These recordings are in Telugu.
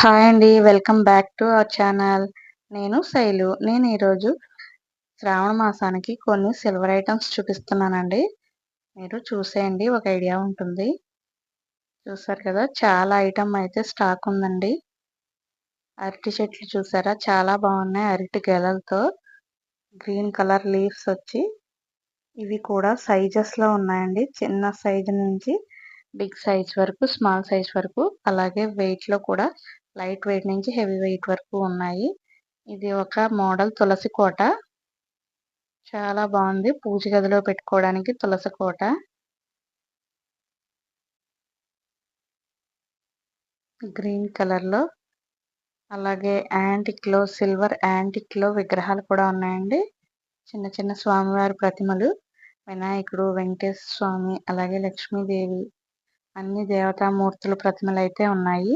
హాయ్ అండి welcome back to our channel. నేను శైలు. నేను ఈరోజు శ్రావణ మాసానికి కొన్ని సిల్వర్ ఐటమ్స్ చూపిస్తున్నానండి. మీరు చూసేయండి ఒక ఐడియా ఉంటుంది. చూసారు కదా చాలా ఐటమ్ అయితే స్టాక్ ఉందండి. అరటి చెట్లు చూసారా? చాలా బాగున్నాయి అరటి గెలలతో. గ్రీన్ కలర్ లీవ్స్ వచ్చి ఇవి కూడా సైజెస్లో ఉన్నాయండి. చిన్న సైజు నుంచి బిగ్ సైజ్ వరకు స్మాల్ సైజ్ వరకు అలాగే వెయిట్లో కూడా లైట్ వెయిట్ నుంచి హెవీ వెయిట్ వరకు ఉన్నాయి. ఇది ఒక మోడల్ తులసి కోట. చాలా బాగుంది. పూజ గదిలో పెట్టుకోవడానికి తులసి కోట. గ్రీన్ కలర్లో అలాగే యాంటిక్లో సిల్వర్ యాంటిక్లో విగ్రహాలు కూడా ఉన్నాయండి. చిన్న చిన్న స్వామివారి ప్రతిమలు. వినాయకుడు వెంకటేశ్వర స్వామి అలాగే లక్ష్మీదేవి అన్ని దేవతామూర్తుల ప్రతిమలు అయితే ఉన్నాయి.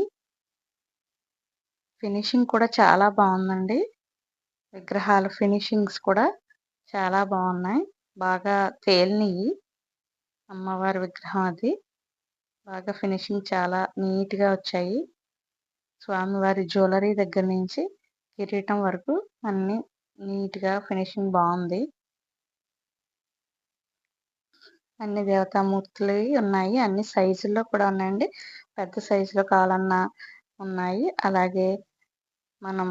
ఫినిషింగ్ కూడా చాలా బాగుందండి. విగ్రహాల ఫినిషింగ్స్ కూడా చాలా బాగున్నాయి. బాగా తేలినవి అమ్మవారి విగ్రహం అది. బాగా ఫినిషింగ్ చాలా నీట్గా వచ్చాయి. స్వామివారి జ్యువెలరీ దగ్గర నుంచి కిరీటం వరకు అన్ని నీట్గా ఫినిషింగ్ బాగుంది. అన్ని దేవతామూర్తులు ఉన్నాయి. అన్ని సైజుల్లో కూడా ఉన్నాయండి. పెద్ద సైజులో కావాలన్నా ఉన్నాయి. అలాగే మనం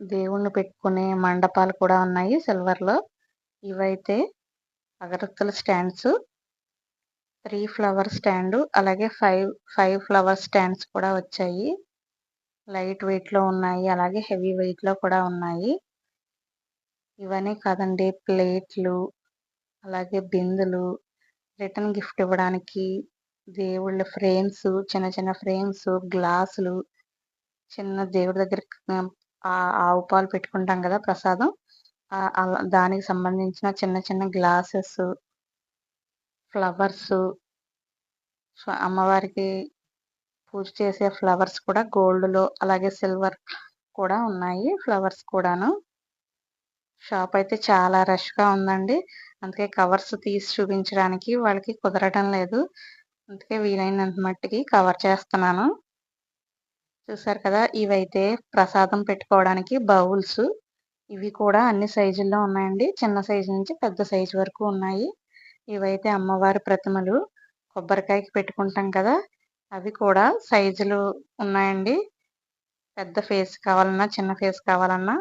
దేవుణ్ణి పెట్టుకునే మండపాలు కూడా ఉన్నాయి సిల్వర్లో. ఇవైతే అగరత్తుల స్టాండ్స్ త్రీ ఫ్లవర్ స్టాండ్ అలాగే ఫైవ్ ఫైవ్ ఫ్లవర్ స్టాండ్స్ కూడా వచ్చాయి. లైట్ వెయిట్లో ఉన్నాయి. అలాగే హెవీ వెయిట్లో కూడా ఉన్నాయి. ఇవన్నీ కాదండి ప్లేట్లు అలాగే బిందులు రిటర్న్ గిఫ్ట్ ఇవ్వడానికి దేవుళ్ళ ఫ్రేమ్స్ చిన్న చిన్న ఫ్రేమ్స్ గ్లాసులు చిన్న దేవుడి దగ్గర ఆవు పాలు పెట్టుకుంటాం కదా ప్రసాదం. దానికి సంబంధించిన చిన్న చిన్న గ్లాసెస్ ఫ్లవర్స్ అమ్మవారికి పూజ చేసే ఫ్లవర్స్ కూడా గోల్డ్లో అలాగే సిల్వర్ కూడా ఉన్నాయి ఫ్లవర్స్ కూడాను. షాప్ అయితే చాలా రష్గా ఉందండి. అందుకే కవర్స్ తీసి చూపించడానికి వాళ్ళకి కుదరటం లేదు. అందుకే వీలైనంత మట్టికి కవర్ చేస్తున్నాను. చూసారు కదా ఇవైతే ప్రసాదం పెట్టుకోవడానికి బౌల్స్. ఇవి కూడా అన్ని సైజుల్లో ఉన్నాయండి. చిన్న సైజు నుంచి పెద్ద సైజు వరకు ఉన్నాయి. ఇవైతే అమ్మవారి ప్రతిమలు. కొబ్బరికాయకి పెట్టుకుంటాం కదా అవి కూడా సైజులు ఉన్నాయండి. పెద్ద ఫేస్ కావాలన్నా చిన్న ఫేస్ కావాలన్నా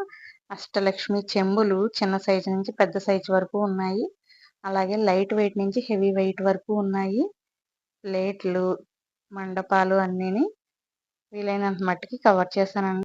అష్టలక్ష్మి చెంబులు చిన్న సైజు నుంచి పెద్ద సైజు వరకు ఉన్నాయి. అలాగే లైట్ వెయిట్ నుంచి హెవీ వెయిట్ వరకు ఉన్నాయి. ప్లేట్లు మండపాలు అన్నీని వీలైనంత మట్టుకి కవర్ చేశానండి.